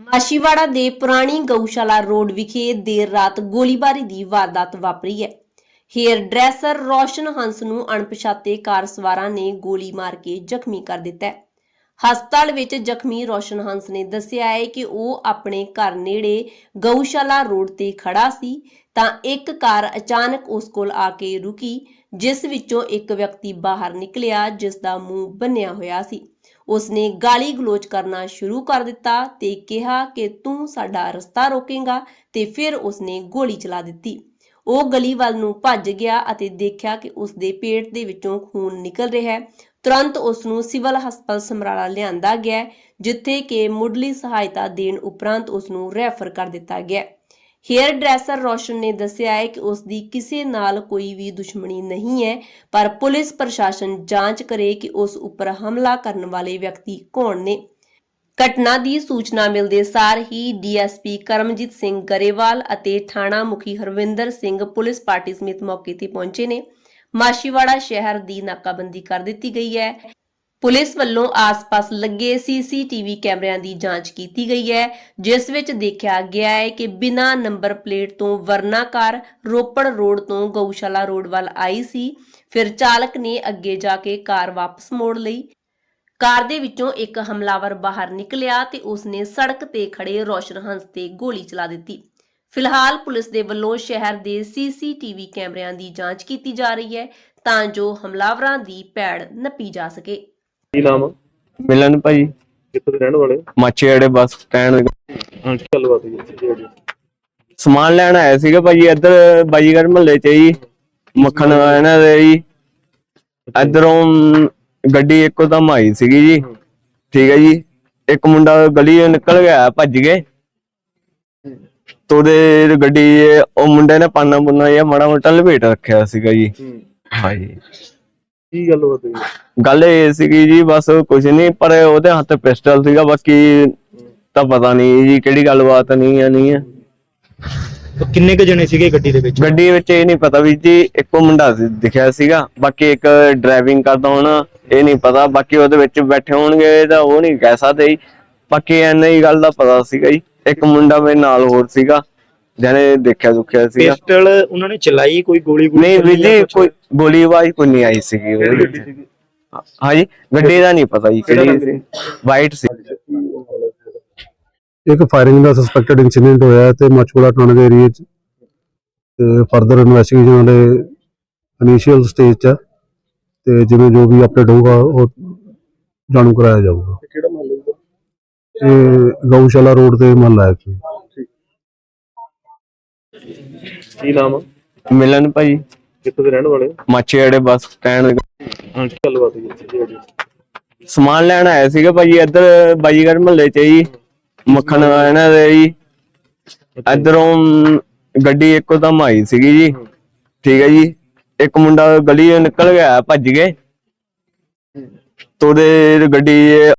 ਮਾਸ਼ੀਵਾੜਾ ਦੇ ਪੁਰਾਣੀ ਗਊਸ਼ਾਲਾ ਰੋਡ ਵਿਖੇ ਦੇਰ ਰਾਤ ਗੋਲੀਬਾਰੀ ਦੀ ਵਾਰਦਾਤ ਵਾਪਰੀ ਹੈ। ਹੇਅਰ ਡਰੈਸਰ ਰੋਸ਼ਨ ਹੰਸ ਨੂੰ ਅਣਪਛਾਤੇ ਕਾਰ ਸਵਾਰਾਂ ਨੇ ਗੋਲੀ ਮਾਰ ਕੇ ਜ਼ਖਮੀ ਕਰ ਦਿੱਤਾ ਹੈ। ਹਸਪਤਾਲ ਵਿੱਚ ਜ਼ਖਮੀ ਰੋਸ਼ਨ ਹੰਸ ਨੇ ਦੱਸਿਆ ਹੈ ਕਿ ਉਹ ਆਪਣੇ ਘਰ ਨੇੜੇ ਗਊਸ਼ਾਲਾ ਰੋਡ ਤੇ ਖੜਾ ਸੀ ਤਾਂ ਇੱਕ ਕਾਰ ਅਚਾਨਕ ਉਸ ਕੋਲ ਆ ਕੇ ਰੁਕੀ ਜਿਸ ਵਿੱਚੋਂ ਇੱਕ ਵਿਅਕਤੀ ਬਾਹਰ ਨਿਕਲਿਆ ਜਿਸ ਦਾ ਮੂੰਹ ਬੰਨਿਆ ਹੋਇਆ ਸੀ। ਉਸਨੇ ਗਾਲੀ ਗਲੋਚ ਕਰਨਾ ਸ਼ੁਰੂ ਕਰ ਦਿੱਤਾ ਤੇ ਕਿਹਾ ਕਿ ਤੂੰ ਸਾਡਾ ਰਸਤਾ ਰੋਕੇਂਗਾ ਤੇ ਫਿਰ ਉਸਨੇ ਗੋਲੀ ਚਲਾ ਦਿੱਤੀ। ਉਹ ਗਲੀ ਵੱਲ ਨੂੰ ਭੱਜ ਗਿਆ ਅਤੇ ਦੇਖਿਆ ਕਿ ਉਸਦੇ ਪੇਟ ਦੇ ਵਿੱਚੋਂ ਖੂਨ ਨਿਕਲ ਰਿਹਾ ਹੈ। ਤੁਰੰਤ ਉਸ ਨੂੰ ਸਿਵਲ ਹਸਪਤਾਲ ਸਮਰਾਲਾ ਲਿਆਂਦਾ ਗਿਆ, ਜਿੱਥੇ ਕਿ ਮੁੱਢਲੀ ਸਹਾਇਤਾ ਦੇਣ ਉਪਰੰਤ ਉਸ ਨੂੰ ਰੈਫਰ ਕਰ ਦਿੱਤਾ ਗਿਆ। ਹੇਅਰ ਡਰੈਸਰ ਰੋਸ਼ਨ ਨੇ ਦੱਸਿਆ ਹੈ ਕਿ ਉਸ ਦੀ ਕਿਸੇ ਨਾਲ ਕੋਈ ਵੀ ਦੁਸ਼ਮਣੀ ਨਹੀਂ ਹੈ, ਪਰ ਪੁਲਿਸ ਪ੍ਰਸ਼ਾਸਨ ਜਾਂਚ ਕਰੇ ਕਿ ਉਸ ਉੱਪਰ ਹਮਲਾ ਕਰਨ ਵਾਲੇ ਵਿਅਕਤੀ ਕੌਣ ਨੇ। ਘਟਨਾ ਦੀ ਸੂਚਨਾ ਮਿਲਦੇ ਸਾਰ ਹੀ ਡੀਐਸਪੀ ਕਰਮਜੀਤ ਸਿੰਘ ਗਰੇਵਾਲ ਅਤੇ ਥਾਣਾ ਮੁਖੀ ਹਰਵਿੰਦਰ ਸਿੰਘ ਪੁਲਿਸ ਪਾਰਟੀ ਸਮੇਤ ਮੌਕੇ ਤੇ ਪਹੁੰਚੇ ਨੇ। ਮਾਸ਼ੀਵਾੜਾ ਸ਼ਹਿਰ ਦੀ ਨਾਕਾਬੰਦੀ ਕਰ ਦਿੱਤੀ ਗਈ ਹੈ। ਪੁਲਿਸ ਵੱਲੋਂ ਆਸ-ਪਾਸ ਲੱਗੇ ਸੀਸੀਟੀਵੀ ਕੈਮਰਿਆਂ ਦੀ ਜਾਂਚ ਕੀਤੀ ਗਈ ਹੈ, ਜਿਸ ਵਿੱਚ ਦੇਖਿਆ ਗਿਆ ਹੈ ਕਿ ਬਿਨਾਂ ਨੰਬਰ ਪਲੇਟ ਤੋਂ ਵਰਨਾ ਕਾਰ ਰੋਪੜ ਰੋਡ ਤੋਂ ਗਊਸ਼ਾਲਾ ਰੋਡ ਵੱਲ ਆਈ ਸੀ। ਫਿਰ ਚਾਲਕ ਨੇ ਅੱਗੇ ਜਾ ਕੇ ਕਾਰ ਵਾਪਸ ਮੋੜ ਲਈ। ਕਾਰ ਦੇ ਵਿੱਚੋਂ ਇੱਕ ਹਮਲਾਵਰ ਬਾਹਰ ਨਿਕਲਿਆ ਤੇ ਉਸਨੇ ਸੜਕ ਤੇ ਖੜੇ ਰੋਸ਼ਨ ਹੰਸ ਤੇ ਗੋਲੀ ਚਲਾ ਦਿੱਤੀ। ਫਿਲਹਾਲ ਪੁਲਿਸ ਦੇ ਵੱਲੋਂ ਸ਼ਹਿਰ ਦੇ ਸੀਸੀਟੀਵੀ ਕੈਮਰਿਆਂ ਦੀ ਜਾਂਚ ਕੀਤੀ ਜਾ ਰਹੀ ਹੈ ਤਾਂ ਜੋ ਹਮਲਾਵਰਾਂ ਦੀ ਪੈੜ ਨੱਪੀ ਜਾ ਸਕੇ। ਕੀ ਨਾਮ ਆ? ਮਿਲਣ ਭਾਈ। ਕਿੱਥੋਂ ਦੇ ਰਹਿਣ ਵਾਲੇ? ਹੋ? ਮਾਛੇੜੇ ਬੱਸ ਸਟੈਂਡ ਹਾਂ ਕੀ ਗੱਲਬਾਤ ਹੋਈ ਜੀ? ਸਮਾਨ ਲੈਣ ਆਇਆ ਸੀਗਾ ਭਾਈ ਇੱਧਰ ਬਾਜੀਗਰ ਮਹੱਲੇ ਚ ਜੀ ਮੱਖਣ ਇਹਨਾਂ ਦੇ ਜੀ। ਇਧਰੋਂ ਗੱਡੀ ਇੱਕੋ ਦਮ ਆਈ ਸੀਗੀ ਜੀ। ਠੀਕ ਹੈ ਜੀ ਇੱਕ ਮੁੰਡਾ ਗਲੀ ਚੋਂ ਨਿਕਲ ਗਿਆ ਭੱਜ ਗਏ। ਤੋਦੇ ਗੱਡੀ ਉਹ ਮੁੰਡੇ ਨੇ ਪਾਨਾ ਪੁੰਨਾ ਜਿਹਾ ਮਾੜਾ ਮੋਟਾ ਲਪੇਟ ਰੱਖਿਆ ਸੀਗਾ ਜੀ। ਹੂੰ। ਹਾਂਜੀ। ਕੀ ਗੱਲਬਾਤ ਹੋਈ ਗੱਲ ਇਹ ਸੀਗੀ ਜੀ ਬਸ ਕੁਝ ਨਹੀਂ ਪਰ ਉਹਦੇ ਹੱਥ ਪਿਸਟਲ ਸੀਗਾ ਬਾਕੀ ਤਾਂ ਪਤਾ ਨਹੀਂ ਜੀ ਕਿਹੜੀ ਗੱਲਬਾਤ ਨਹੀਂ ਆ ਨਹੀਂ ਆ। ਤਾਂ ਕਿੰਨੇ ਕ ਜਣੇ ਸੀਗੇ ਗੱਡੀ ਦੇ ਵਿੱਚ? ਗੱਡੀ ਵਿੱਚ ਇਹ ਨਹੀਂ ਪਤਾ ਵੀ ਜੀ ਇੱਕੋ ਮੁੰਡਾ ਸੀ ਦਿਖਿਆ ਸੀਗਾ ਬਾਕੀ ਇੱਕ ਡਰਾਈਵਿੰਗ ਕਰਦਾ ਹੋਣਾ ਇਹ ਨਹੀਂ ਪਤਾ ਬਾਕੀ ਉਹਦੇ ਵਿੱਚ ਬੈਠੇ ਹੋਣਗੇ ਤਾਂ ਉਹ ਨਹੀਂ ਕਹਿ ਸਕਦੇ ਜੀ। ਬਾਕੀ ਐਨਾ ਹੀ ਗੱਲ ਦਾ ਪਤਾ ਸੀਗਾ ਜੀ ਇੱਕ ਮੁੰਡਾ ਮੇਰੇ ਨਾਲ ਹੋਰ ਸੀਗਾ। ਜਿਹਨੇ ਦੇਖਿਆ ਦੁਖਿਆ ਸੀਗਾ। ਪਿਸਟਲ ਉਹਨਾਂ ਨੇ ਚਲਾਈ ਕੋਈ ਗੋਲੀ ਗੋਲੀ ਨਹੀਂ ਚੱਲੀ ਵੀ ਜਾਂ? ਕੋਈ ਗੋਲੀ ਆਵਾਜ਼ ਕੋਈ ਨਹੀਂ ਆਈ ਸੀਗੀ ਉਹਦੇ ਵਿੱਚ। ਹਾਂਜੀ ਗੱਡੀ ਦਾ ਨਹੀਂ ਪਤਾ ਜੀ ਕਿਹੜਾ ਸੀ? ਵਾਈਟ ਸੀ। ਇੱਕ ਫਾਇਰਿੰਗ ਦਾ ਸਸਪੈਕਟਡ ਇਨਸੀਡੈਂਟ ਹੋਇਆ ਹੈ ਤੇ ਮਚੂੜਾ ਥਾਣੇ ਦੇ ਏਰੀਆ 'ਚ ਤੇ ਫਰਦਰ ਇਨਵੈਸਟੀਗੇਸ਼ਨ ਵਾਲੇ ਇਨੀਸ਼ੀਅਲ ਸਟੇਜ 'ਚ ਹੈ ਤੇ ਜਿਵੇਂ ਜੋ ਵੀ ਅਪਡੇਟ ਹੋਊਗਾ ਉਹ ਜਾਣੂ ਕਰਾਇਆ ਜਾਊਗਾ। ਕਿਹੜਾ ਮਹੱਲੇ ਇਹ ਗਊਸ਼ਾਲਾ ਰੋਡ ਤੇ ਮਹੱਲਾ ਹੈ ਜੀ ਕੀ ਨਾਮ ਆ? ਮਿਲਣ ਭਾਈ। ਕਿੱਥੋਂ ਦੇ ਰਹਿਣ ਵਾਲੇ ਹੋ? ਮਾਛੇੜੇ ਬੱਸ ਸਟੈਂਡ ਹਾਂ ਕੀ ਗੱਲਬਾਤ ਹੋਈ ਇੱਥੇ ਜੀ ਅੱਜ? ਸਮਾਨ ਲੈਣ ਆਇਆ ਸੀਗਾ ਭਾਈ ਇੱਧਰ ਬਾਜੀਗਰ ਮਹੱਲੇ ਚ ਜੀ ਮੱਖਣ ਇਹਨਾਂ ਦੇ ਜੀ। ਇਧਰੋਂ ਗੱਡੀ ਇੱਕੋ ਦਮ ਆਈ ਸੀਗੀ ਜੀ। ਠੀਕ ਹੈ ਜੀ ਇੱਕ ਮੁੰਡਾ ਗਲੀ ਚੋਂ ਨਿਕਲ ਗਿਆ ਭੱਜ ਗਏ। ਤੋਦੇ ਗੱਡੀ